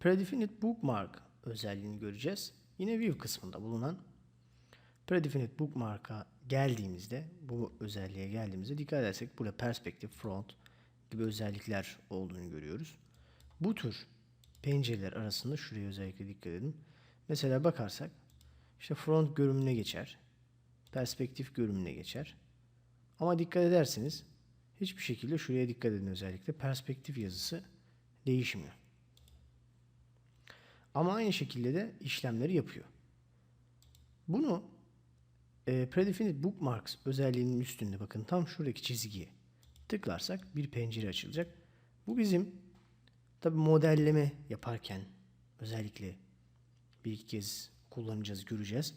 Predefinite Bookmark özelliğini göreceğiz. Yine View kısmında bulunan Predefinite Bookmark'a geldiğimizde, bu özelliğe geldiğimizde dikkat edersek burada perspektif, front gibi özellikler olduğunu görüyoruz. Bu tür pencereler arasında şuraya özellikle dikkat edin. Mesela bakarsak işte front görünümüne geçer. Perspektif görünümüne geçer. Ama dikkat ederseniz hiçbir şekilde şuraya dikkat edin özellikle perspektif yazısı değişmiyor. Ama aynı şekilde de işlemleri yapıyor. Bunu e, Predefinite Bookmarks özelliğinin üstünde bakın tam şuradaki çizgiye tıklarsak bir pencere açılacak. Bu bizim tabi modelleme yaparken özellikle bir iki kez kullanacağız, göreceğiz.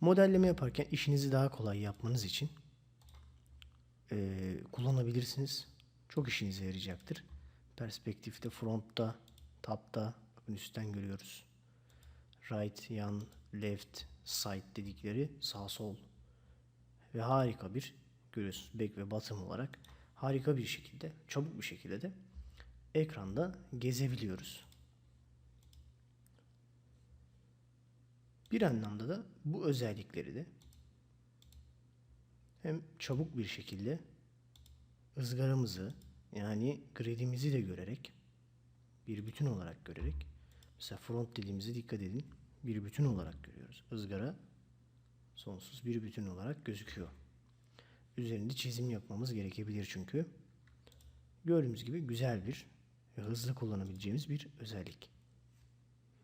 Modelleme yaparken işinizi daha kolay yapmanız için e, kullanabilirsiniz. Çok işinize yarayacaktır. Perspektifte, frontta, tapta, bakın üstten görüyoruz. Right, yan, left, side dedikleri sağ sol ve harika bir görüyorsunuz back ve bottom olarak harika bir şekilde, çabuk bir şekilde de ekranda gezebiliyoruz. Bir anlamda da bu özellikleri de hem çabuk bir şekilde ızgaramızı yani gridimizi de görerek bir bütün olarak görerek mesela front dediğimize dikkat edin bir bütün olarak görüyoruz. Izgara sonsuz bir bütün olarak gözüküyor. Üzerinde çizim yapmamız gerekebilir çünkü. Gördüğümüz gibi güzel bir ve hızlı kullanabileceğimiz bir özellik.